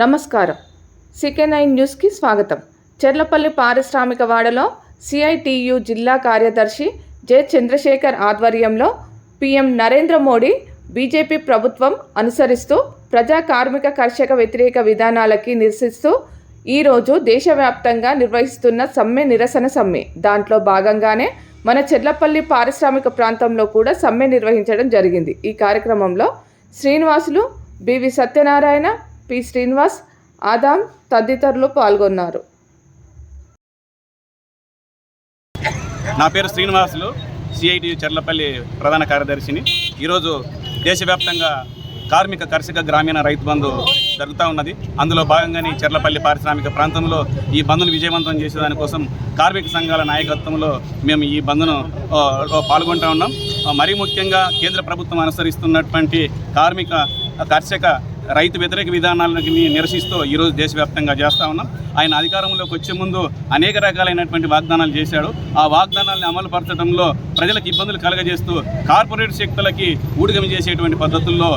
నమస్కారం. CK nine న్యూస్కి స్వాగతం. చెర్లపల్లి పారిశ్రామిక వాడలో సిఐటియు జిల్లా కార్యదర్శి జె చంద్రశేఖర్ ఆధ్వర్యంలో పిఎం నరేంద్ర మోడీ బీజేపీ ప్రభుత్వం అనుసరిస్తూ ప్రజా కార్మిక కర్షక వ్యతిరేక విధానాలకి నిరసిస్తూ ఈరోజు దేశవ్యాప్తంగా నిర్వహిస్తున్న సమ్మె నిరసన సమ్మె. దాంట్లో భాగంగానే మన చెర్లపల్లి పారిశ్రామిక ప్రాంతంలో కూడా సమ్మె నిర్వహించడం జరిగింది. ఈ కార్యక్రమంలో శ్రీనివాసులు బివి సత్యనారాయణ పి. శ్రీనివాస్ ఆదాం తదితరులు పాల్గొన్నారు. నా పేరు శ్రీనివాసులు సిఐటి చెర్లపల్లి ప్రధాన కార్యదర్శిని. ఈరోజు దేశవ్యాప్తంగా కార్మిక కర్షక గ్రామీణ రైతు బంధు జరుగుతూ ఉన్నది. అందులో భాగంగానే చెర్లపల్లి పారిశ్రామిక ప్రాంతంలో ఈ బంద్ను విజయవంతం చేసేదానికోసం కార్మిక సంఘాల నాయకత్వంలో మేము ఈ బంద్ను పాల్గొంటూ ఉన్నాం. మరీ ముఖ్యంగా కేంద్ర ప్రభుత్వం అనుసరిస్తున్నటువంటి కార్మిక కర్షక రైతు వ్యతిరేక విధానాలను నిరసిస్తూ ఈరోజు దేశవ్యాప్తంగా చేస్తూ ఉన్నాం. ఆయన అధికారంలోకి వచ్చే ముందు అనేక రకాలైనటువంటి వాగ్దానాలు చేశాడు. ఆ వాగ్దానాలను అమలుపరచడంలో ప్రజలకు ఇబ్బందులు కలగజేస్తూ కార్పొరేట్ శక్తులకి ఊడిగమి చేసేటువంటి పద్ధతుల్లో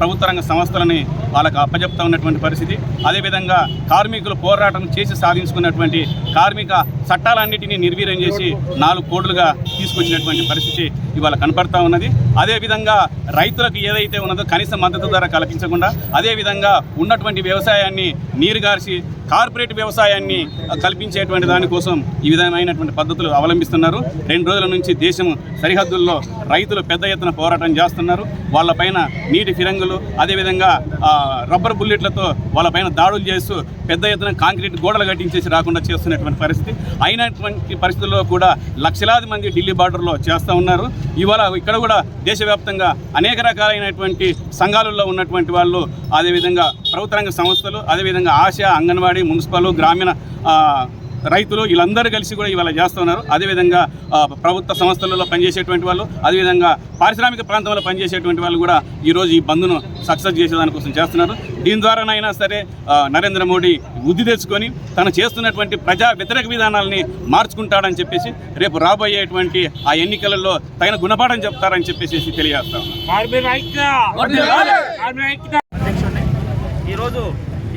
ప్రభుత్వ రంగ సంస్థలని వాళ్ళకు అప్పజెప్తా ఉన్నటువంటి పరిస్థితి. అదేవిధంగా కార్మికులు పోరాటం చేసి సాధించుకున్నటువంటి కార్మిక చట్టాలన్నింటినీ నిర్వీర్యం చేసి నాలుగు కోట్లుగా తీసుకొచ్చినటువంటి పరిస్థితి ఇవాళ కనపడతా ఉన్నది. అదేవిధంగా రైతులకు ఏదైతే ఉన్నదో కనీస మద్దతు ధర కల్పించకుండా అదేవిధంగా ఉన్నటువంటి వ్యవసాయాన్ని నీరుగార్చి కార్పొరేట్ వ్యవసాయాన్ని కల్పించేటువంటి దానికోసం ఈ విధమైనటువంటి పద్ధతులు అవలంబిస్తున్నారు. రెండు రోజుల నుంచి దేశం సరిహద్దుల్లో రైతులు పెద్ద ఎత్తున పోరాటం చేస్తున్నారు. వాళ్ళపైన నీటి ఫిరంగులు అదేవిధంగా రబ్బర్ బుల్లెట్లతో వాళ్ళపైన దాడులు చేస్తూ పెద్ద ఎత్తున కాంక్రీట్ గోడలు కట్టించేసి రాకుండా చేస్తున్నటువంటి పరిస్థితి. అయినటువంటి పరిస్థితుల్లో కూడా లక్షలాది మంది ఢిల్లీ బార్డర్లో చేస్తూ ఉన్నారు. ఇవాళ ఇక్కడ కూడా దేశవ్యాప్తంగా అనేక రకాలైనటువంటి సంఘాలలో ఉన్నటువంటి వాళ్ళు అదేవిధంగా ప్రభుత్వ రంగ సంస్థలు అదేవిధంగా ఆశా అంగన్వాడీ మున్సిపల్ గ్రామీణ రైతులు వీళ్ళందరూ కలిసి కూడా ఇవాళ చేస్తున్నారు. అదేవిధంగా ప్రభుత్వ సంస్థలలో పనిచేసేటువంటి వాళ్ళు అదేవిధంగా పారిశ్రామిక ప్రాంతంలో పనిచేసేటువంటి వాళ్ళు కూడా ఈరోజు ఈ బంద్ను సక్సెస్ చేసేదానికోసం చేస్తున్నారు. దీని ద్వారానైనా సరే నరేంద్ర మోడీ బుద్ధి తెచ్చుకొని తను చేస్తున్నటువంటి ప్రజా వ్యతిరేక విధానాలని మార్చుకుంటాడని చెప్పేసి రేపు రాబోయేటువంటి ఆ ఎన్నికలలో తగిన గుణపాఠం చెప్తారని చెప్పేసి తెలియజేస్తాం కార్మిక ఐక్య కార్మిక ఐక్యత అధ్యక్షుడిని ఈరోజు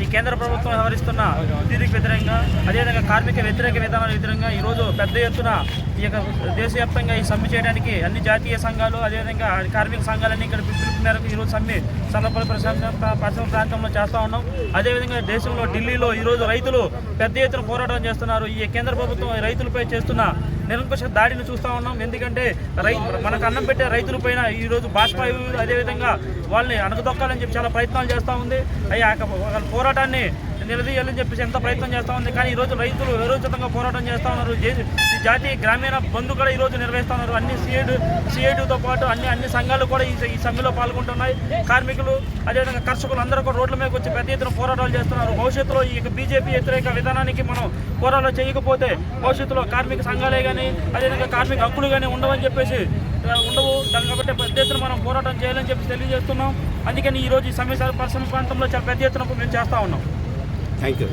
ఈ కేంద్ర ప్రభుత్వం వ్యవహరిస్తున్న దీనికి వ్యతిరేకంగా అదేవిధంగా కార్మిక వ్యతిరేక విధానాల వ్యతిరేకంగా ఈరోజు పెద్ద ఎత్తున ఈ యొక్క దేశవ్యాప్తంగా ఈ సమ్మె చేయడానికి అన్ని జాతీయ సంఘాలు అదేవిధంగా కార్మిక సంఘాలన్నీ ఇక్కడ పిలుపు మేరకు ఈరోజు సమ్మె సన్నపల్లి ప్రశాంత పశ్చిమ ప్రాంతంలో చేస్తూ ఉన్నాం. అదేవిధంగా దేశంలో ఢిల్లీలో ఈరోజు రైతులు పెద్ద ఎత్తున పోరాటం చేస్తున్నారు. ఈ కేంద్ర ప్రభుత్వం రైతులపై చేస్తున్న నిరంకుశ దాడిని చూస్తూ ఉన్నాం. ఎందుకంటే రై మనకు అన్నం పెట్టే రైతుల పైన ఈరోజు బాష్పాయువులు అదేవిధంగా వాళ్ళని అణగదొక్కాలని చెప్పి చాలా ప్రయత్నాలు చేస్తూ ఉంది. అయ్యి పోరాటాన్ని నిలదీయాలని చెప్పేసి ఎంత ప్రయత్నం చేస్తూ ఉంది. కానీ ఈరోజు రైతులు విరోచితంగా పోరాటం చేస్తూ ఉన్నారు. జే- జాతీయ గ్రామీణ బంధు కూడా ఈరోజు నిర్వహిస్తున్నారు. అన్ని సిఐడు సిఐటితో పాటు అన్ని అన్ని సంఘాలు కూడా ఈ ఈ సమ్మెలో పాల్గొంటున్నాయి. కార్మికులు అదేవిధంగా కర్షకులు అందరూ కూడా రోడ్ల మీదకి వచ్చి పెద్ద ఎత్తున పోరాటాలు చేస్తున్నారు. భవిష్యత్తులో ఈ బీజేపీ వ్యతిరేక విధానానికి మనం పోరాటాలు చేయకపోతే భవిష్యత్తులో కార్మిక సంఘాలే కానీ అదేవిధంగా కార్మిక హక్కులు కానీ ఉండవని చెప్పేసి ఉండవు. దాని కాబట్టి పెద్ద ఎత్తున మనం పోరాటం చేయాలని చెప్పి తెలియజేస్తున్నాం. అందుకని ఈ రోజు ఈ సమ్మె పరిశ్రమ ప్రాంతంలో చాలా పెద్ద ఎత్తున మేము చేస్తూ ఉన్నాం. Thank you